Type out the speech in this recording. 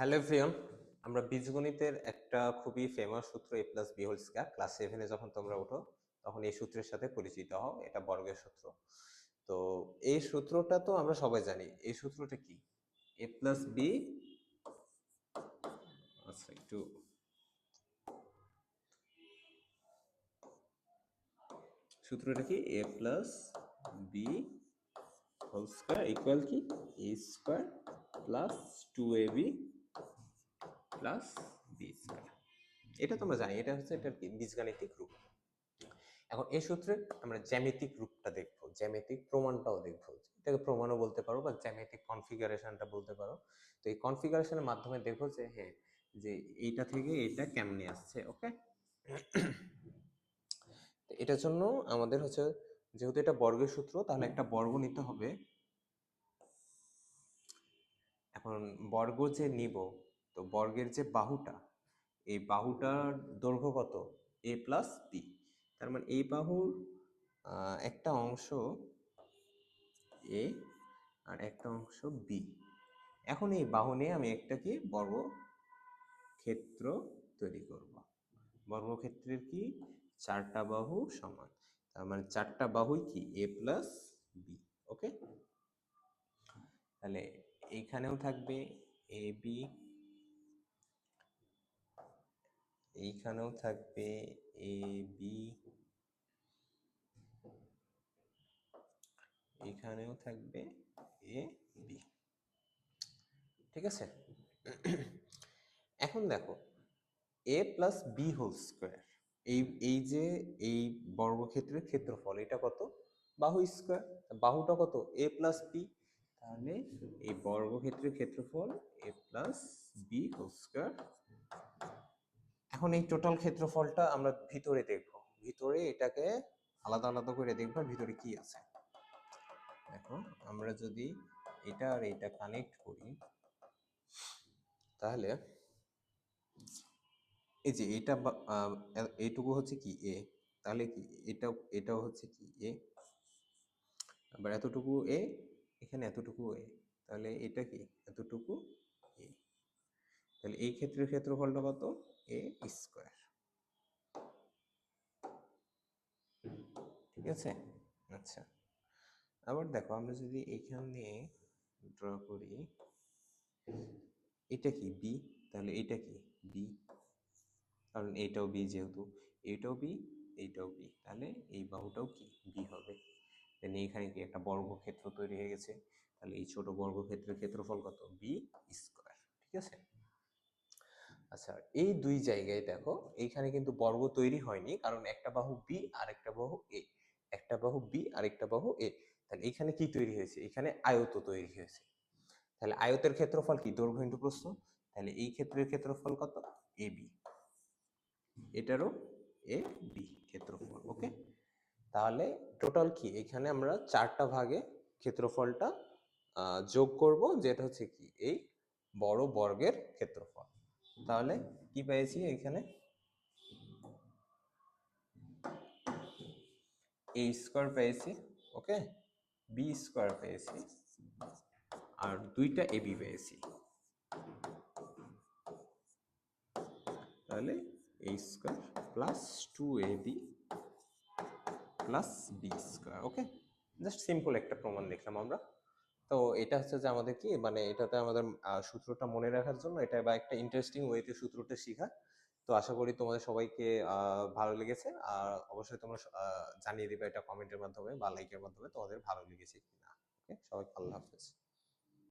Hello everyone, আমরা বীজগণিতের একটা খুবই ফেমাস সূত্র A plus B whole square class সেভেনে যখন তোমরা ওঠো, তখন এই সূত্রের সাথে পরিচিত হও, এটা বর্গের সূত্র। তো এই সূত্রটা তো আমরা সবাই জানি, এই সূত্রটা কি? এ প্লাস বি আচ্ছা একটু সূত্রটা কি? A plus B whole square equal কি? A square plus two A B plus B square এটা তোমরা জানি, এটা হচ্ছে এটার বীজগাণিতিক রূপ। এখন এই সূত্রে আমরা জ্যামিতিক রূপটা দেখব, জ্যামিতিক প্রমাণটাও দেখব। এটাকে প্রমাণও বলতে পারো বা জ্যামিতিক কনফিগারেশনটা বলতে পারো। তো এই কনফিগারেশনের মাধ্যমে দেখব যে হ্যাঁ যে এইটা থেকে এটা কেমনে আসছে, ওকে? এটার জন্য আমাদের হচ্ছে, যেহেতু এটা বর্গের সূত্র, তাহলে একটা বর্গ নিতে হবে। এখন বর্গ যে নিব তো বর্গের যে বাহুটা, এই বাহুটার দৈর্ঘ্য কত? এ প্লাস বি তার মানে এই বাহুর একটা অংশ এ আর একটা অংশ বি এখন এই বাহু নিয়ে আমি একটা কি বর্গ ক্ষেত্র তৈরি করব। বর্গক্ষেত্রের কি? চারটা বাহু সমান। তার মানে চারটা বাহুই কি? এ প্লাস বি ওকে তাহলে এইখানেও থাকবে এ বি এইখানেও থাকবে এ বি এইখানেও থাকবে এ বি ঠিক আছে? এখন দেখো A plus B whole square এই এই যে, এই বর্গক্ষেত্রের ক্ষেত্রফল, এটা কত? বাহু স্কোয়ার বাহুটা কত? এ প্লাস বি তাহলে এই বর্গক্ষেত্রের ক্ষেত্রফল A plus B whole square এখন এই টোটাল ক্ষেত্রফলটা আমরা ভিতরে দেখব। ভিতরে এটাকে আলাদা আলাদা করে দেখব ভিতরে কি আছে। দেখো আমরা যদি এটা আর এটা কানেক্ট করি, তাহলে এই যে এটা এইটুকু হচ্ছে কি এ তাহলে কি এটা এটাও হচ্ছে কি এ আবার এতটুকু এ এখানে এতটুকু এ তাহলে এটা কি? এতটুকু এ তাহলে এই ক্ষেত্রের ক্ষেত্রফলটা কত? A square. ঠিক আছে? আচ্ছা। আবার দেখো, আমরা যদি এখানে ড্র করি, এটা কি বি তাহলে এটা কি বি কারণ এইটাও বি যেহেতু। এইটাও বি এইটাও বি তাহলে এই বাহুটাও কি? বি হবে। দেন এইখানে কি একটা বর্গক্ষেত্র তৈরি হয়ে গেছে? তাহলে এই ছোট বর্গক্ষেত্রের ক্ষেত্রফল কত? B square. ঠিক আছে? আচ্ছা এই দুই জায়গায় দেখো, এইখানে কিন্তু বর্গ তৈরি হয়নি। কারণ একটা বাহু বি আর একটা বাহু এ একটা বাহু বি আর একটা বাহু এ তাহলে এখানে কি তৈরি হয়েছে? এখানে আয়ত তৈরি হয়েছে। তাহলে আয়তের ক্ষেত্রফল কি? দৈর্ঘ্য ইন্টু প্রস্থ। তাহলে এই ক্ষেত্রের ক্ষেত্রফল কত? এ বি এটারও এ বি ক্ষেত্রফল, ওকে? তাহলে টোটাল কি? এখানে আমরা চারটা ভাগে ক্ষেত্রফলটা যোগ করব, যেটা হচ্ছে কি? এই বড় বর্গের ক্ষেত্রফল। তাহলে কি পেয়েছি এখানে? এ স্কোয়ার পেয়েছি ওকে বি স্কোয়ার পেয়েছি, আর দুইটা এ বি পেয়েছি। তাহলে A square plus two A B plus B square okay just simple একটা প্রমাণ দেখলাম আমরা। তো এটা হচ্ছে যে আমাদের কি মানে এটাতে আমাদের সূত্রটা মনে রাখার জন্য এটা বা একটা ইন্টারেস্টিং ওয়েতে সূত্রটা শেখা। তো আশা করি তোমাদের সবাইকে ভালো লেগেছে। আর অবশ্যই তোমরা জানিয়ে দিবে এটা কমেন্টের মাধ্যমে বা লাইকের মাধ্যমে তোমাদের ভালো লেগেছে কিনা। ওকে সবাই আল্লাহ হাফেজ।